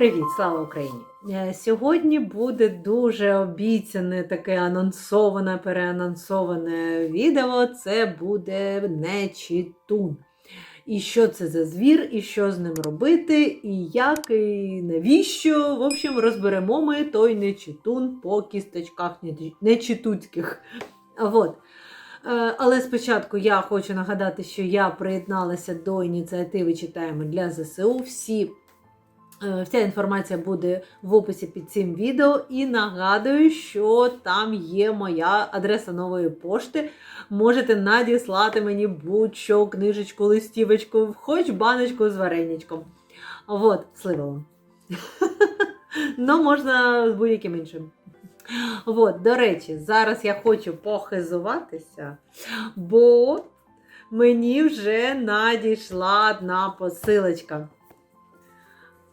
Привіт, слава Україні! Е, Сьогодні буде дуже обіцяне, таке анонсоване, переанонсоване відео. Це буде нечітун. І що це за звір, і що з ним робити, і як, і навіщо. В общем, розберемо ми той нечітун по кісточках неч- нечітуцьких. Вот. Е, Але спочатку я хочу нагадати, що я приєдналася до ініціативи Читаємо для ЗСУ. Всі Вся інформація буде в описі під цим відео. І нагадую, що там є моя адреса нової пошти. Можете надіслати мені будь-що, книжечку, листівочку, хоч баночку з вареничком. От, сливовим. Ну, можна з будь-яким іншим. От, до речі, зараз я хочу похизуватися, бо мені вже надійшла одна посилочка.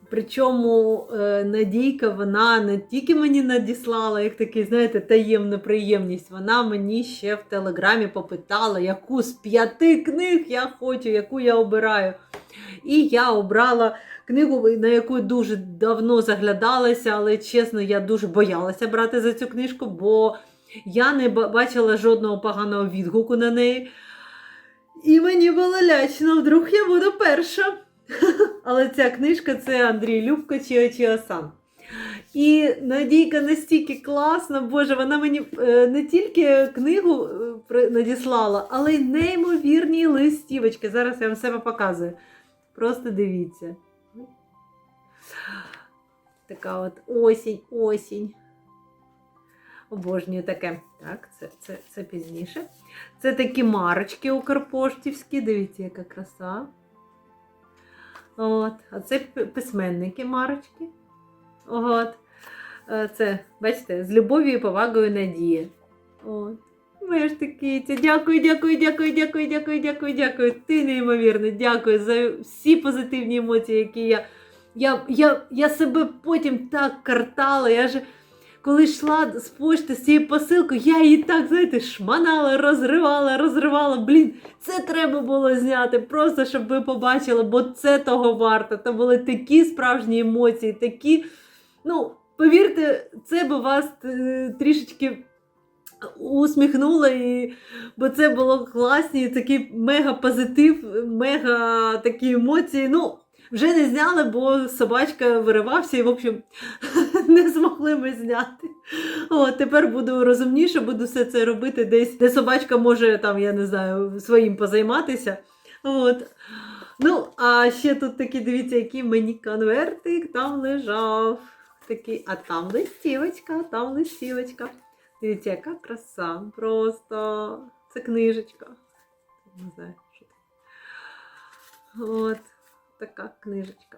Причому е, Надійка вона не тільки мені надіслала як такий, знаєте, таємну приємність, вона мені ще в телеграмі попитала, яку з п'яти книг я хочу, яку я обираю. І я обрала книгу, на яку дуже давно заглядалася, але чесно, я дуже боялася брати за цю книжку, бо я не бачила жодного поганого відгуку на неї. І мені було лячно, вдруг я буду перша. Але ця книжка це Андрій Любко Чіо-Чіо-сан. І Надійка настільки класна, Боже, вона мені е, не тільки книгу е, надіслала, але й неймовірні листівочки. Зараз я вам себе показую. Просто дивіться. Така от осінь, осінь. Обожнюю таке. Так, це, це, це пізніше. Це такі марочки укрпоштівські. Дивіться, яка краса. От. А це письменники марочки. От. Е, Це, бачите, з любов'ю і повагою Надія. От. Ж таки, дякую, дякую, дякую, дякую, дякую, дякую, дякую. Ти неймовірно, дякую за всі позитивні емоції, які я. Я, я, я себе потім так картала. Я ж коли йшла з пошти з цією посилкою, я її так, знаєте, шманала, розривала, розривала. Блін, це треба було зняти, просто щоб ви побачили, бо це того варто. Це були такі справжні емоції, такі. Ну, повірте, це би вас е, трішечки усміхнуло, і, бо це було класні, такий мега позитив, мега такі емоції. Ну, вже не зняли, бо собачка виривався і, в общем, не змогли ми зняти. От, тепер буду розумніше, буду все це робити десь, де собачка може, там, я не знаю, своїм позайматися. От. Ну, а ще тут такі, дивіться, який мені конвертик там лежав. Такий, а там листівочка, там листівочка. Дивіться, яка краса. Просто це книжечка. Не знаю, що це. От така книжечка.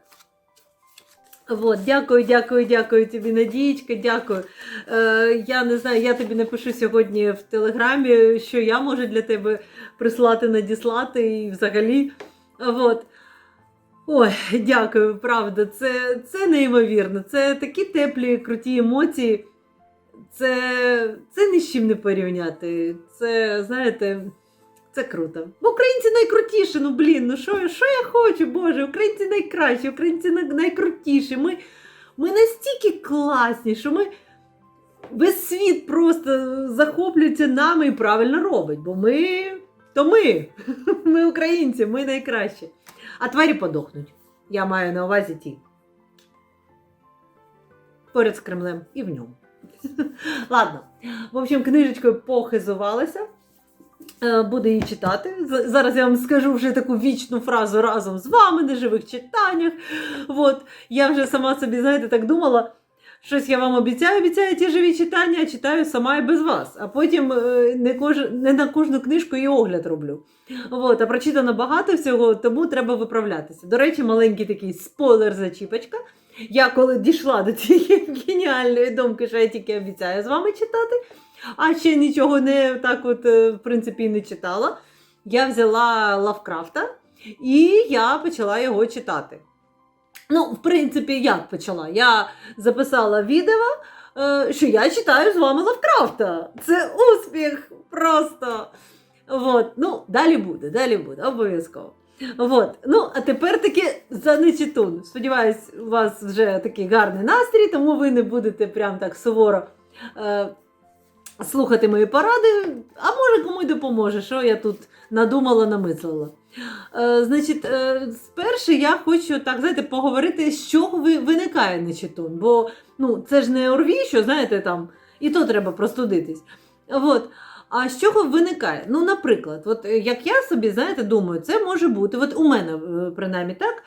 От, дякую, дякую, дякую тобі, Надієчка, дякую. Е, я не знаю, я тобі напишу сьогодні в телеграмі, що я можу для тебе прислати, надіслати і взагалі. От. Ой, дякую, правда. Це, це неймовірно. Це такі теплі, круті емоції. Це, це ні з чим не порівняти. Це, знаєте, це круто. Бо українці найкрутіші, ну блін, ну що, що я хочу, Боже, українці найкращі, українці найкрутіші. Ми, ми настільки класні, що ми весь світ просто захоплюється нами і правильно робить. Бо ми то ми. Ми українці, ми найкращі. А тварі подохнуть. Я маю на увазі ті. Поряд з Кремлем і в ньому. Ладно. В общем, книжечкою похизувалася. Е, Буду її читати. Зараз я вам скажу вже таку вічну фразу разом з вами на живих читаннях. От. Я вже сама собі, знаєте, так думала. Щось я вам обіцяю, обіцяю ті живі читання, читаю сама і без вас. А потім е, не, кож... не на кожну книжку і огляд роблю. От, а прочитано багато всього, тому треба виправлятися. До речі, маленький такий спойлер-зачіпочка. Я коли дійшла до цієї геніальної думки, що я тільки обіцяю з вами читати, а ще нічого не так, от, е, в принципі, не читала. Я взяла Лавкрафта і я почала його читати. Ну, в принципі, як почала? Я записала відео, е, що я читаю з вами Лавкрафта. Це успіх просто. От. Ну, далі буде, далі буде, обов'язково. От. Ну, а тепер таки за нечитун. Сподіваюсь, у вас вже такий гарний настрій, тому ви не будете прям так суворо е, слухати мої поради, а може кому й допоможе, що я тут надумала, намислила. Е, значить, е, спершу я хочу так, знаєте, поговорити, з чого ви, виникає нечитун. Бо ну, це ж не ОРВІ, що знаєте, там, і то треба простудитись. От. А з чого виникає? Ну, наприклад, от як я собі, знаєте, думаю, це може бути, от у мене е, принаймні так,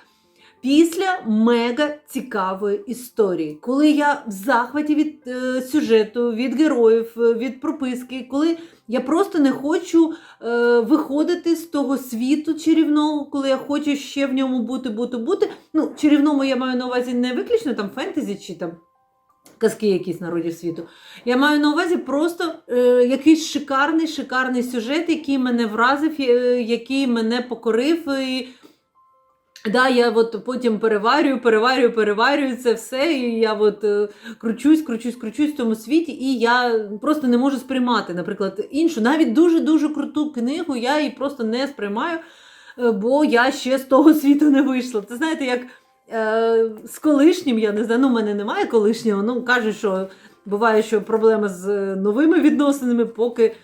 після мега цікавої історії, коли я в захваті від е, сюжету, від героїв, е, від прописки, коли я просто не хочу е, виходити з того світу чарівного, коли я хочу ще в ньому бути, бути, бути. Ну, чарівному я маю на увазі не виключно там фентезі чи там казки якісь народів світу. Я маю на увазі просто е, якийсь шикарний, шикарний сюжет, який мене вразив, е, який мене покорив. І, да, я от потім переварюю, переварюю, переварюю це все, і я от е, кручусь, кручусь, кручусь в тому світі, і я просто не можу сприймати, наприклад, іншу, навіть дуже-дуже круту книгу, я її просто не сприймаю, е, бо я ще з того світу не вийшла. Це знаєте, як е, з колишнім, я не знаю, ну, в мене немає колишнього, ну кажуть, що буває, що проблема з е, новими відносинами, поки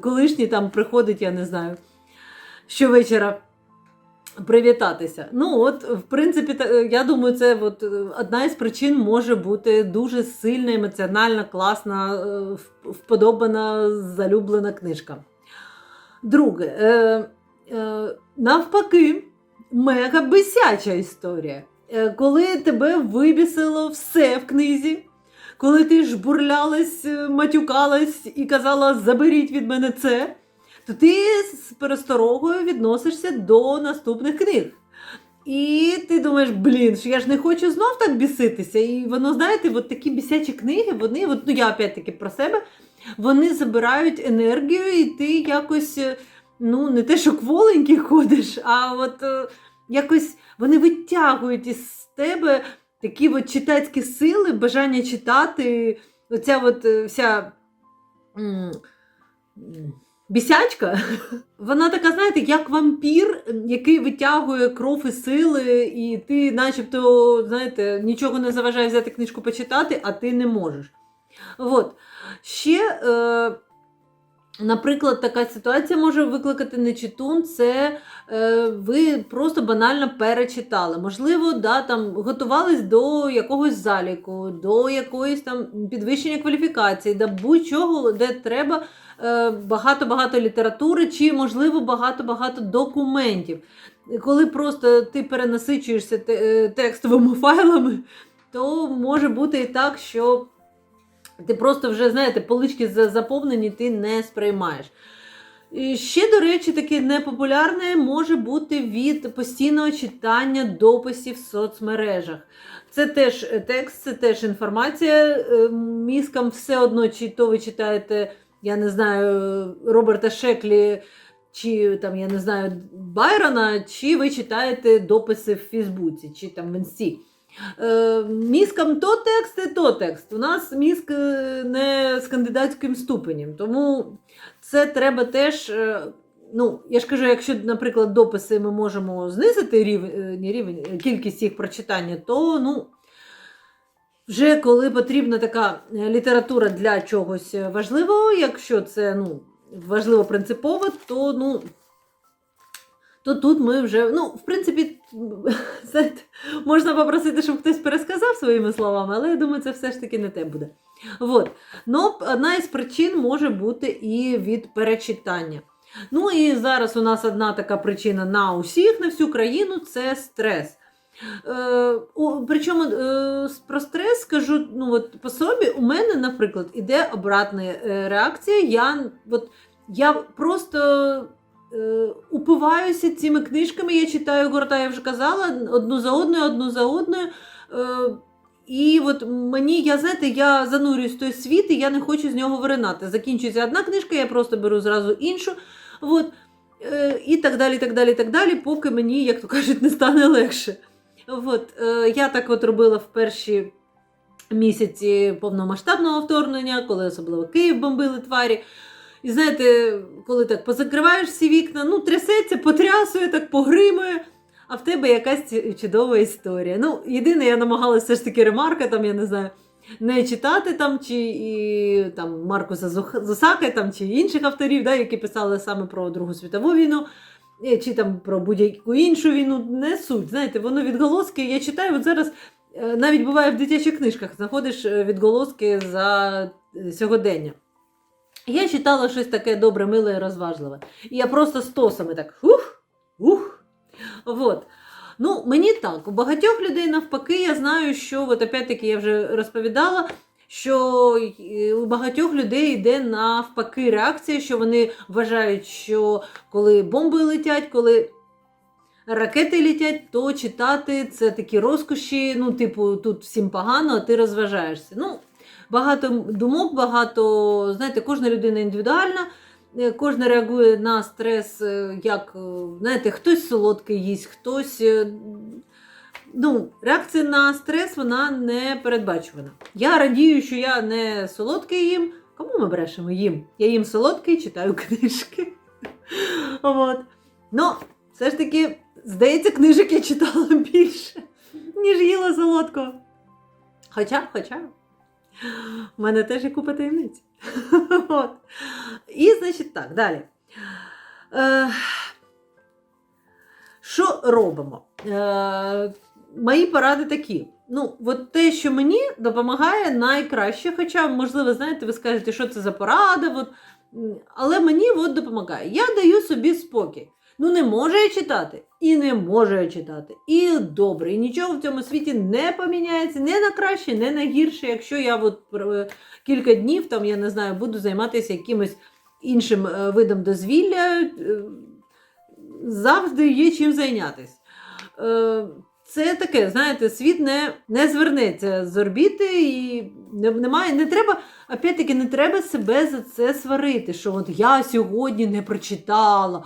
колишній там приходить, я не знаю, щовечора привітатися. Ну, от, в принципі, е, я думаю, це от, е, одна із причин може бути дуже сильна, емоціональна, класна, е, вподобана, залюблена книжка. Друге, е, е, навпаки, мега бесяча історія. Коли тебе вибісило все в книзі, коли ти жбурлялась, е, матюкалась і казала заберіть від мене це, то ти з пересторогою відносишся до наступних книг. І ти думаєш, блін, що я ж не хочу знов так біситися. І воно, знаєте, от такі бісячі книги, вони, от, ну я опять-таки про себе, вони забирають енергію, і ти якось, е, ну, не те, що кволенький ходиш, а от е, якось вони витягують із тебе такі от читацькі сили, бажання читати, оця от е, вся. Бісячка, вона така, знаєте, як вампір, який витягує кров і сили, і ти, начебто, знаєте, нічого не заважає взяти книжку почитати, а ти не можеш. От. Ще, е, наприклад, така ситуація може викликати нечитун, це е, ви просто банально перечитали. Можливо, да, там, готувались до якогось заліку, до якоїсь там підвищення кваліфікації, до будь-чого, де треба багато-багато літератури, чи, можливо, багато-багато документів. Коли просто ти перенасичуєшся е, текстовими файлами, то може бути і так, що ти просто вже, знаєте, полички заповнені, ти не сприймаєш. І ще, до речі, таке непопулярне може бути від постійного читання дописів в соцмережах. Це теж е, текст, це теж інформація. Е, Мізкам все одно, чи то ви читаєте, я не знаю, Роберта Шеклі, чи там, я не знаю, Байрона, чи ви читаєте дописи в Фейсбуці, чи там в Інсті. Е, мізкам то текст, і то текст. У нас мізк е, не з кандидатським ступенем, тому це треба теж. е, Ну, я ж кажу, якщо, наприклад, дописи ми можемо знизити рівень, е, рівень, е, кількість їх прочитання, то ну, вже коли потрібна така е, література для чогось важливого, якщо це ну, важливо принципово, то ну, то тут ми вже, ну, в принципі, знаєте, можна попросити, щоб хтось пересказав своїми словами, але я думаю, це все ж таки не те буде. От. Ну, одна із причин може бути і від перечитання. Ну і зараз у нас одна така причина на усіх, на всю країну це стрес. Е, причому е, про стрес скажу ну, от по собі, у мене, наприклад, іде обратна е, реакція. Я, от, я просто е, упиваюся цими книжками, я читаю гурта, я вже казала, одну за одною, одну за одною. Е, і от мені, я знаєте, я занурююсь в той світ, і я не хочу з нього виринати. Закінчується одна книжка, я просто беру зразу іншу. От, е, і так далі, так далі, так далі, поки мені, як то кажуть, не стане легше. От, е, я так от робила в перші місяці повномасштабного вторгнення, коли особливо Київ бомбили тварі. І знаєте, коли так позакриваєш всі вікна, ну, трясеться, потрясує, так погримує, а в тебе якась чудова історія. Ну, єдине, я намагалася все ж таки ремарка, там, я не знаю, не читати там, чи і, там, Маркуса Зусака, там, чи інших авторів, да, які писали саме про Другу світову війну. Чи там про будь-яку іншу війну, не суть. Знаєте, воно відголоски. Я читаю, от зараз е, навіть буває в дитячих книжках знаходиш е, відголоски за е, сьогодення. Я читала щось таке добре, миле і розважливе. І я просто стосами так ух, ух. Вот. Ну, мені так. У багатьох людей навпаки, я знаю, що, от опять-таки, я вже розповідала, що е, у багатьох людей йде навпаки реакція, що вони вважають, що коли бомби летять, коли ракети летять, то читати це такі розкоші, ну, типу, тут всім погано, а ти розважаєшся. Ну, багато думок, багато, знаєте, кожна людина індивідуальна. Е, Кожна реагує на стрес, е, як, знаєте, хтось солодкий їсть, хтось. Е, Ну, реакція на стрес вона не передбачувана. Я радію, що я не солодкий їм. Кому ми брешемо їм? Я їм солодкий, читаю книжки. От. Ну, все ж таки, здається, книжок я читала більше, ніж їла солодкого. Хоча, хоча, в мене теж є купа таємниць. От. І, значить, так, далі. Е, що робимо? Мої поради такі. Ну, от те, що мені допомагає найкраще, хоча, можливо, знаєте, ви скажете, що це за порада, от, але мені от допомагає. Я даю собі спокій. Ну, не можу я читати, і не можу я читати. І добре, і нічого в цьому світі не поміняється, не на краще, не на гірше, якщо я от е, кілька днів, там, я не знаю, буду займатися якимось іншим е, видом дозвілля, е, завжди є чим зайнятися. Це таке, знаєте, світ не, не звернеться з орбіти і немає, не треба, опять-таки, не треба себе за це сварити, що от я сьогодні не прочитала.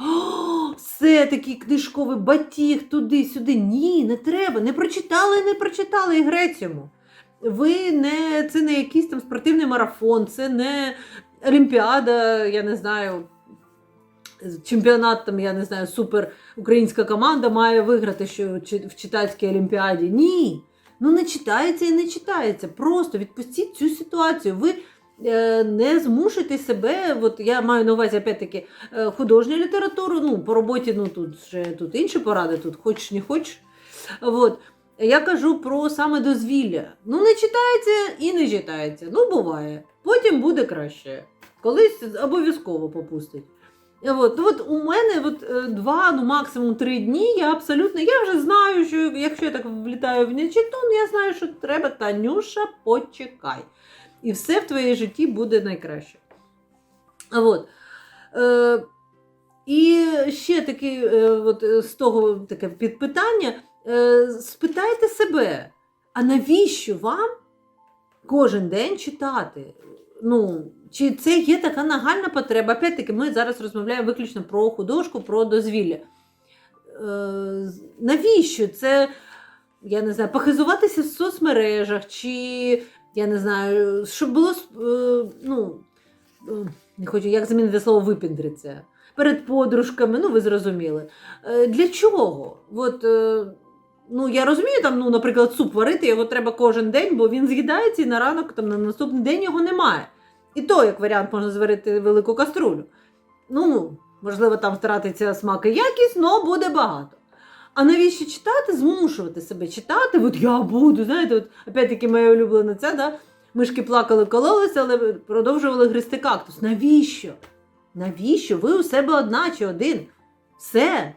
Все такий книжковий батіг туди-сюди. Ні, не треба. Не прочитали, не прочитали і грець йому. Ви не, це не якийсь там спортивний марафон, це не Олімпіада, я не знаю, чемпіонат, я не знаю, супер українська команда має виграти що, в читацькій олімпіаді. Ні. Ну не читається і не читається. Просто відпустіть цю ситуацію. Ви е, не змушуйте себе. От я маю на увазі опять-таки е, художню літературу. Ну, по роботі ну, тут ще тут інші поради, тут хочеш не хочеш. От. Я кажу про саме дозвілля. Ну, не читається і не читається. Ну, буває. Потім буде краще. Колись обов'язково попустить. Е, От, ну, от у мене от, е, два, ну максимум три дні. Я абсолютно, я вже знаю, що якщо я так влітаю в нечитун, я знаю, що треба Танюша, почекай. І все в твоїй житті буде найкраще. От. Е, і ще таке от, е, з того таке підпитання. Е, спитайте себе, а навіщо вам кожен день читати? Ну, чи це є така нагальна потреба? Опять-таки, ми зараз розмовляємо виключно про художку, про дозвілля. Е, навіщо? Це, я не знаю, похизуватися в соцмережах, чи я не знаю, щоб було е, ну, е, не хочу, як замінити слово випіндриться. Перед подружками, ну ви зрозуміли. Для чого? От, ну, я розумію, там, ну, наприклад, суп варити, його треба кожен день, бо він з'їдається і на ранок, там, на наступний день його немає. І то, як варіант, можна зварити велику каструлю. Ну, можливо, там втратиться смак і якість, але буде багато. А навіщо читати, змушувати себе читати? От я буду, знаєте, от опять-таки моя улюблена це, да? мишки плакали, кололися, але продовжували гристи кактус. Навіщо? Навіщо? Ви у себе одна чи один? Все.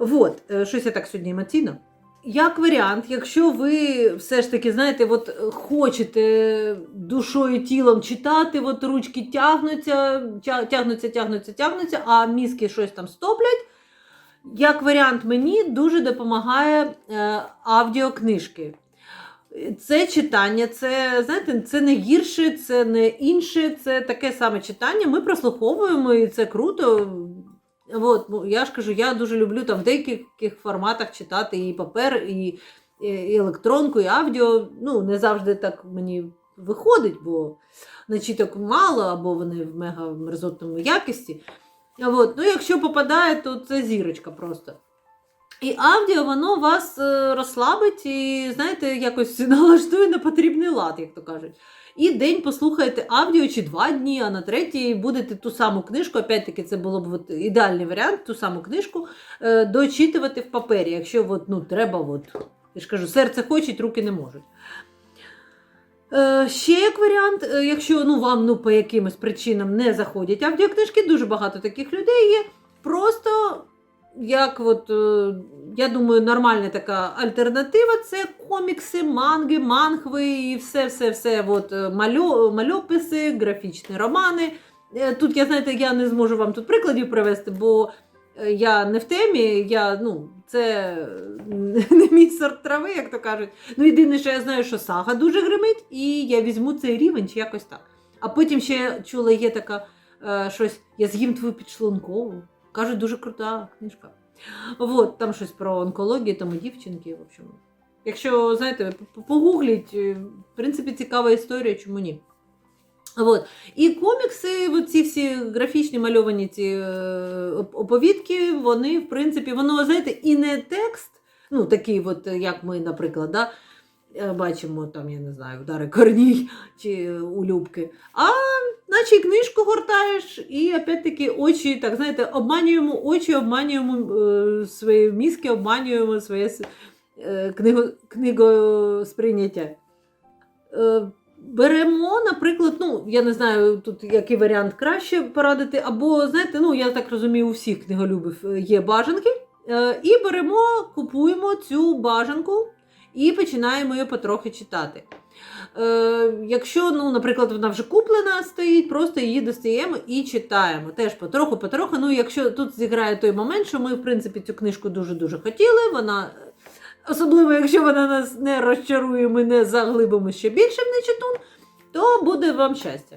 От, е, щось я так сьогодні емоційно. Як варіант, якщо ви все ж таки, знаєте, от е, хочете душою тілом читати, от ручки тягнуться, тягнуться, тягнуться, тягнуться, а мізки щось там стоплять. Як варіант, мені дуже допомагає е, аудіокнижки. Це читання, це, знаєте, це не гірше, це не інше, це таке саме читання. Ми прослуховуємо, і це круто. От, ну, я ж кажу, я дуже люблю там в деяких форматах читати і папер, і, і електронку, і аудіо. Ну, не завжди так мені виходить, бо начіток мало, або вони в мега мерзотному якісті. От. Ну, якщо попадає, то це зірочка просто. І аудіо, воно вас е, розслабить і, знаєте, якось налаштує на потрібний лад, як то кажуть. І день послухаєте аудіо чи два дні, а на третій будете ту саму книжку, опять-таки, це було б от ідеальний варіант, ту саму книжку е, дочитувати в папері, якщо от, ну, треба, от, я ж кажу, серце хочуть, руки не можуть. Е, ще як варіант, е, якщо ну, вам ну, по якимось причинам не заходять аудіокнижки, дуже багато таких людей є. Просто як от, е, я думаю, нормальна така альтернатива це комікси, манги, мангви і все-все-все. От, е, мальо, мальописи, графічні романи. Е, Тут я знаєте, я не зможу вам тут прикладів привести, бо я не в темі, я, ну, це не мій сорт трави, як то кажуть. Ну, єдине, що я знаю, що сага дуже гримить, і я візьму цей рівень чи якось так. А потім ще чула, є така е, щось, я з'їм твою підшлункову. Кажуть, дуже крута книжка. От, там щось про онкологію, там і дівчинки, в общем. Якщо, знаєте, погугліть, е, в принципі, цікава історія, чому ні. От. І комікси, ці всі графічні мальовані ці е, оповідки, вони, в принципі, воно, знаєте, і не текст, ну, такий, от, як ми, наприклад, да, е, бачимо, там, я не знаю, удари корній чи улюбки, а книжку гортаєш, і опять-таки очі, так знаєте, обманюємо очі, обманюємо е, свої мізки, обманюємо своє е, книго, книгосприйняття. Е, беремо, наприклад, ну, я не знаю, тут який варіант краще порадити, або, знаєте, ну, я так розумію, у всіх книголюбів е, є бажанки. Е, і беремо, купуємо цю бажанку і починаємо її потрохи читати. Е, якщо, ну, наприклад, вона вже куплена стоїть, просто її достаємо і читаємо. Теж потроху-потроху. Ну, якщо тут зіграє той момент, що ми, в принципі, цю книжку дуже-дуже хотіли, вона. Особливо, якщо вона нас не розчарує, ми не заглибимо ще більше в нечитун, то буде вам щастя.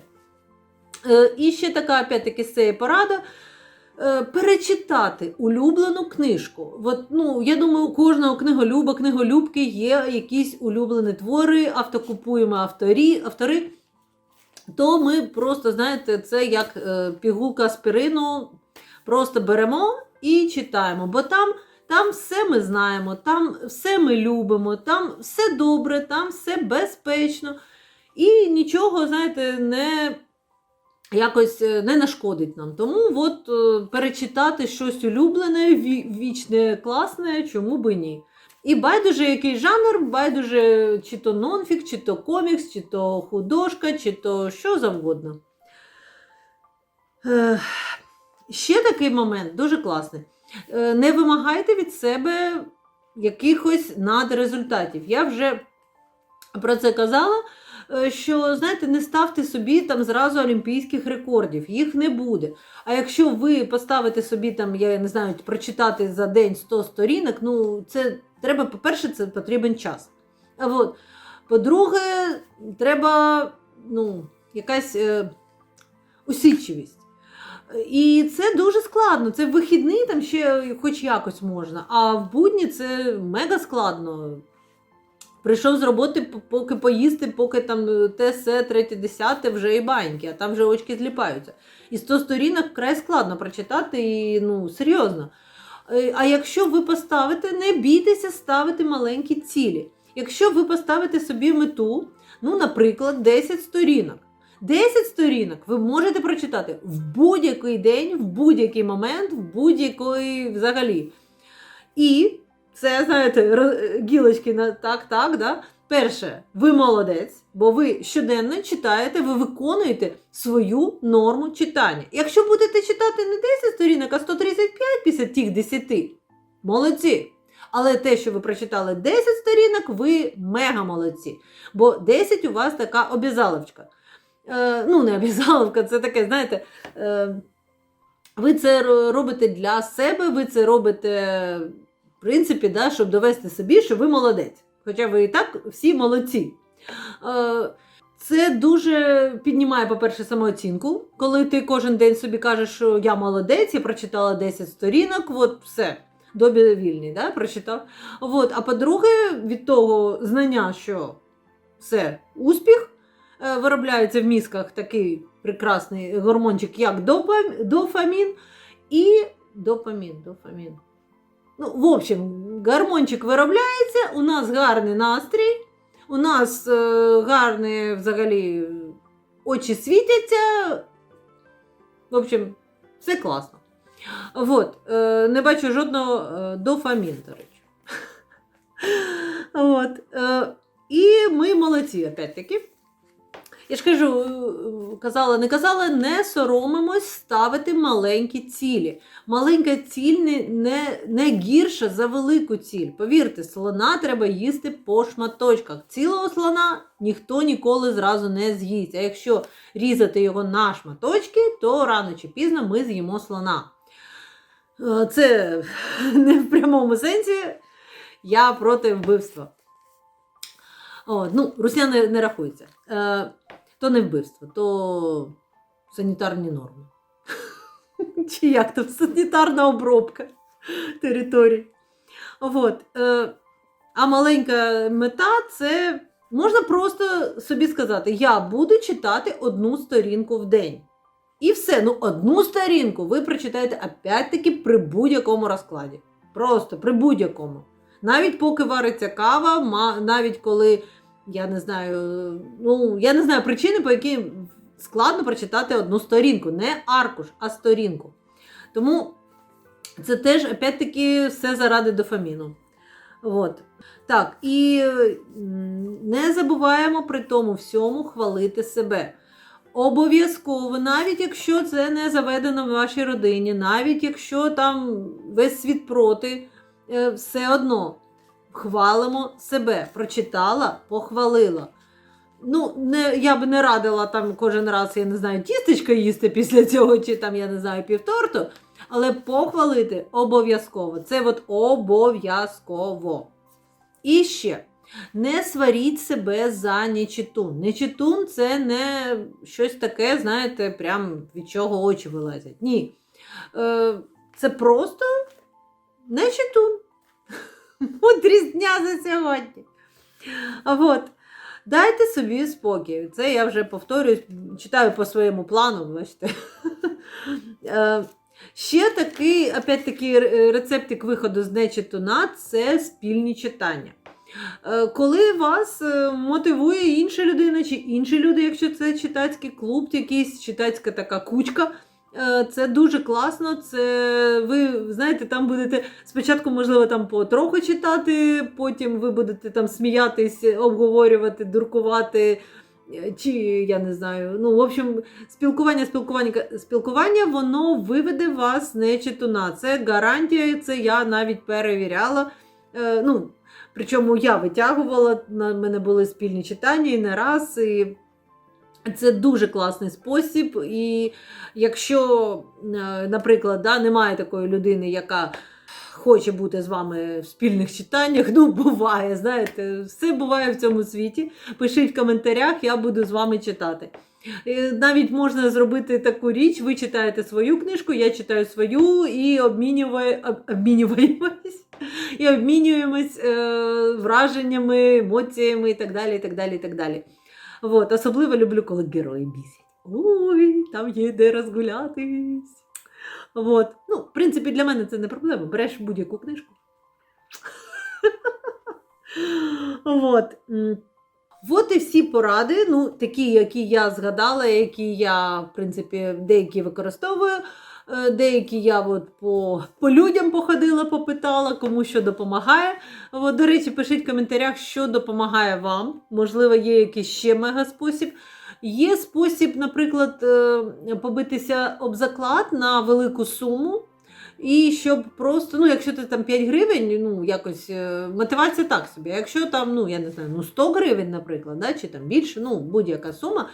Е, і ще така, опять-таки, з цієї порада. Е, Перечитати улюблену книжку. От, ну, я думаю, у кожного книголюба, книголюбки є якісь улюблені твори, автокупуємо авторі, автори. То ми просто, знаєте, це як е, пігулка аспірину, просто беремо і читаємо. Бо там, там все ми знаємо, там все ми любимо, там все добре, там все безпечно. І нічого, знаєте, не якось е, не нашкодить нам. Тому от е, перечитати щось улюблене, вічне, класне, чому би ні. І байдуже який жанр, байдуже чи то нонфік, чи то комікс, чи то художка, чи то що завгодно. Е, ще такий момент дуже класний. Не вимагайте від себе якихось надрезультатів. Я вже про це казала. Е, Що, знаєте, не ставте собі там зразу олімпійських рекордів, їх не буде. А якщо ви поставите собі там, я не знаю, прочитати за день 100 сторінок, ну це треба, по-перше, це потрібен час. От. По-друге, треба ну, якась е, усидчивість. І це дуже складно. Це в вихідний там ще хоч якось можна, а в будні це мега складно. Прийшов з роботи, поки поїсти, поки там е, те, се, третє, десяте, вже і баньки, а там вже очки зліпаються. І 100 сторінок вкрай складно прочитати, і ну, серйозно. Е, А якщо ви поставите, не бійтеся ставити маленькі цілі. Якщо ви поставите собі мету, ну, наприклад, 10 сторінок. 10 сторінок ви можете прочитати в будь-який день, в будь-який момент, в будь-який взагалі. І це, знаєте, гілочки на так, так, да? Перше, ви молодець, бо ви щоденно читаєте, ви виконуєте свою норму читання. Якщо будете читати не 10 сторінок, а 135 після тих 10, молодці. Але те, що ви прочитали 10 сторінок, ви мега молодці. Бо 10 у вас така обязаловка. Е, ну, не обязаловка, це таке, знаєте. Е, ви це робите для себе, ви це робите, принципі, да, щоб довести собі, що ви молодець. Хоча ви і так всі молодці. Е, Це дуже піднімає, по-перше, самооцінку, коли ти кожен день собі кажеш, що я молодець, я прочитала 10 сторінок, от все, добі вільний, да, прочитав. От. А по-друге, від того знання, що все, успіх, е, виробляється в мізках такий прекрасний гормончик, як дофамін і допамін. дофамін. Ну, в общем, гормончик виробляється, у нас гарний настрій, у нас е, гарні взагалі очі світяться. В общем, все класно. Вот, е, не бачу жодного е, дофамін, до речі. От, і ми молодці, опять-таки. Я ж кажу, казала, не казала, не соромимось ставити маленькі цілі. Маленька ціль не, не, не гірша за велику ціль. Повірте, слона треба їсти по шматочках. Цілого слона ніхто ніколи зразу не з'їсть. А якщо різати його на шматочки, то рано чи пізно ми з'їмо слона. Е, Це не в прямому сенсі. Я проти вбивства. О, ну, русня не, не рахується. Е, то не вбивство, то санітарні норми. Чи як там санітарна обробка території. От. Е, а маленька мета це можна просто собі сказати: я буду читати одну сторінку в день. І все, ну одну сторінку ви прочитаєте опять-таки при будь-якому розкладі. Просто при будь-якому. Навіть поки вариться кава, навіть коли я не знаю, ну я не знаю причини, по якій складно прочитати одну сторінку, не аркуш, а сторінку. Тому це теж опять-таки все заради дофаміну. От. Так, і не забуваємо при тому всьому хвалити себе. Обов'язково, навіть якщо це не заведено в вашій родині, навіть якщо там весь світ проти, е, все одно хвалимо себе. Прочитала, похвалила. Ну, не, я б не радила там кожен раз, я не знаю, тістечко їсти після цього, чи там, я не знаю, півторту, але похвалити обов'язково. Це от обов'язково. І ще. Не сваріть себе за нечитун. Нечитун це не щось таке, знаєте, прям від чого очі вилазять. Ні. Е, це просто нечитун. Мудрість дня за сьогодні. От. Дайте собі спокій. Це я вже повторюсь, читаю по своєму плану, бачите. Е, Ще такий, опять-таки, рецептик виходу з нечитуна це спільні читання. Е, Коли вас е, мотивує інша людина чи інші люди, якщо це читацький клуб, якийсь читацька така кучка, це дуже класно. Це ви знаєте, там будете спочатку, можливо, там потроху читати, потім ви будете там сміятись, обговорювати, дуркувати. е, Чи я не знаю, ну в общем, спілкування, спілкування, спілкування, воно виведе вас не читуна. Це гарантія, це я навіть перевіряла. Е, ну, Причому я витягувала, на мене були спільні читання і не раз. І це дуже класний спосіб. І якщо, е, наприклад, да, немає такої людини, яка хоче бути з вами в спільних читаннях, ну буває, знаєте, все буває в цьому світі. Пишіть в коментарях, я буду з вами читати. Е, Навіть можна зробити таку річ, ви читаєте свою книжку, я читаю свою і обмінює- обмінюємось і обмінюємось е, враженнями, емоціями і так далі. і так далі, і так далі. От, особливо люблю, коли герої бісять. Ой, там є де розгулятись. От. Ну, в принципі, для мене це не проблема. Береш будь-яку книжку. От. От і всі поради, ну, такі, які я згадала, які я, в принципі, деякі використовую. Е, Деякі я от по, по людям походила, попитала, кому що допомагає. От, до речі, пишіть в коментарях, що допомагає вам. Можливо, є якийсь ще мегаспосіб. Є спосіб, наприклад, е, побитися об заклад на велику суму. І щоб просто, ну, якщо ти там 5 гривень, ну, якось е, мотивація так собі. Якщо там, ну, я не знаю, ну 100 гривень, наприклад, да, чи там більше, ну, будь-яка сума,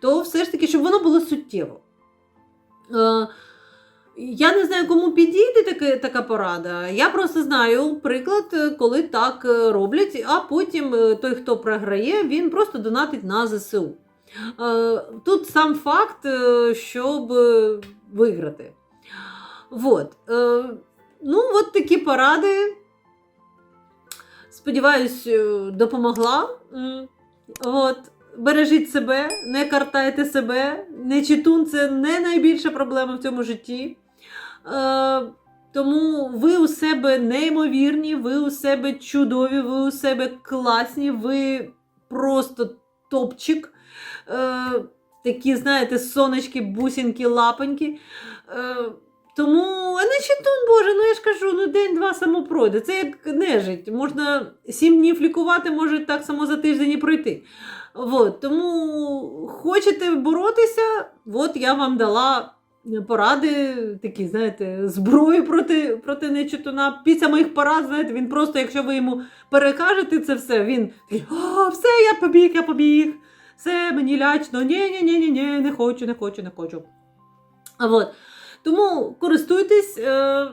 то все ж таки, щоб воно було суттєво. Я не знаю, кому підійде таке, така порада. Я просто знаю приклад, е, коли так е, роблять, а потім е, той, хто програє, він просто донатить на ЗСУ. Тут сам факт, щоб виграти. Вот. Ну, от такі поради. Сподіваюсь, допомогла. От. Бережіть себе, не картайте себе. Нечитун це не найбільша проблема в цьому житті. Е, тому ви у себе неймовірні, ви у себе чудові, ви у себе класні, ви просто топчик. Е, такі, знаєте, сонечки, бусинки, лапоньки. Е, тому, а не читун, Боже, ну я ж кажу, ну день-два само пройде. Це як нежить. Можна сім днів лікувати, може так само за тиждень і пройти. От, тому хочете боротися, от я вам дала поради, такі, знаєте, зброю проти, проти нечитуна. Після моїх порад, знаєте, він просто, якщо ви йому перекажете це все, він такий, а, все, я побіг, я побіг. Все, мені лячно, ні, ні, ні, ні, ні, не хочу, не хочу, не хочу. От. Тому користуйтесь. Е-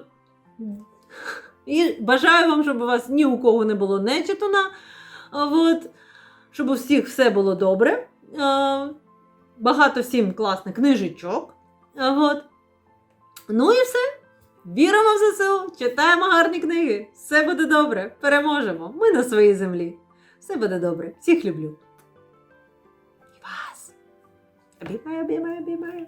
і бажаю вам, щоб у вас ні у кого не було нечитуна. От, щоб у всіх все було добре. Багато всім класних книжечок. От. Ну і все. Віримо в ЗСУ, читаємо гарні книги. Все буде добре. Переможемо. Ми на своїй землі. Все буде добре. Всіх люблю. І вас. Обіймаю, обіймаю, обіймаю.